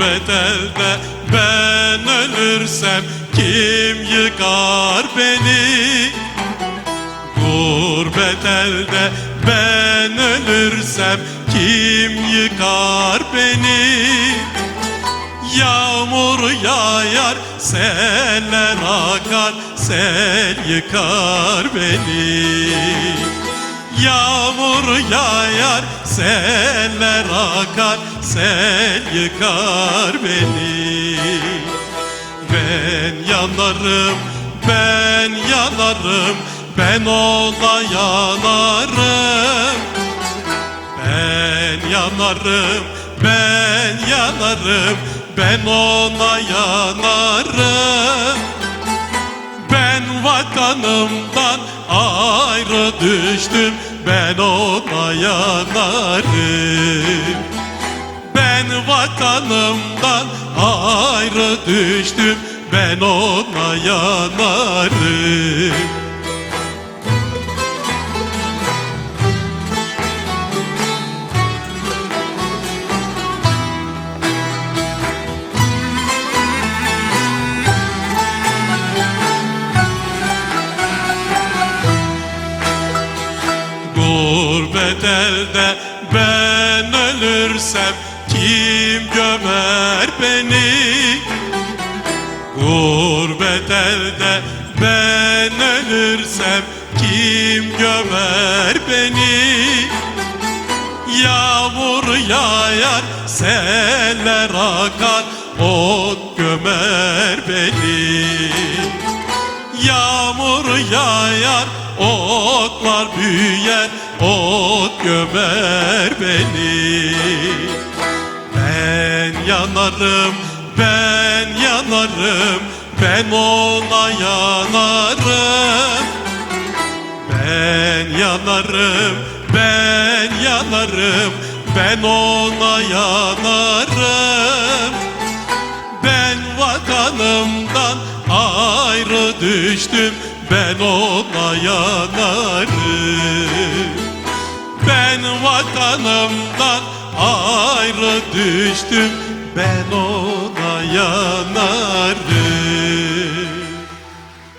Gurbet elde ben ölürsem kim yıkar beni? Gurbet elde ben ölürsem kim yıkar beni? Yağmur yağar, seller akar, sel yıkar beni. Yağmur yağar, seller akar, sel yıkar beni. Ben yanarım, ben yanarım, ben ona yanarım. Ben yanarım, ben yanarım, ben ona yanarım. Ben vatanımdan ayrı düştüm, ben ona yanarım. Ben vatanımdan ayrı düştüm, ben ona yanarım. Elde ben ölürsem kim gömer beni? Gurbet elde ben ölürsem kim gömer beni? Yağmur yağar, seller akar, ot gömer beni. Yağmur yağar, otlar büyür, ot gömer beni. Ben yanarım, ben yanarım, ben ona yanarım. Ben yanarım, ben yanarım, ben ona yanarım. Ben vatanımdan ayrı düştüm, ben ona yanarım. Ben vatanımdan ayrı düştüm, ben ona yanarım.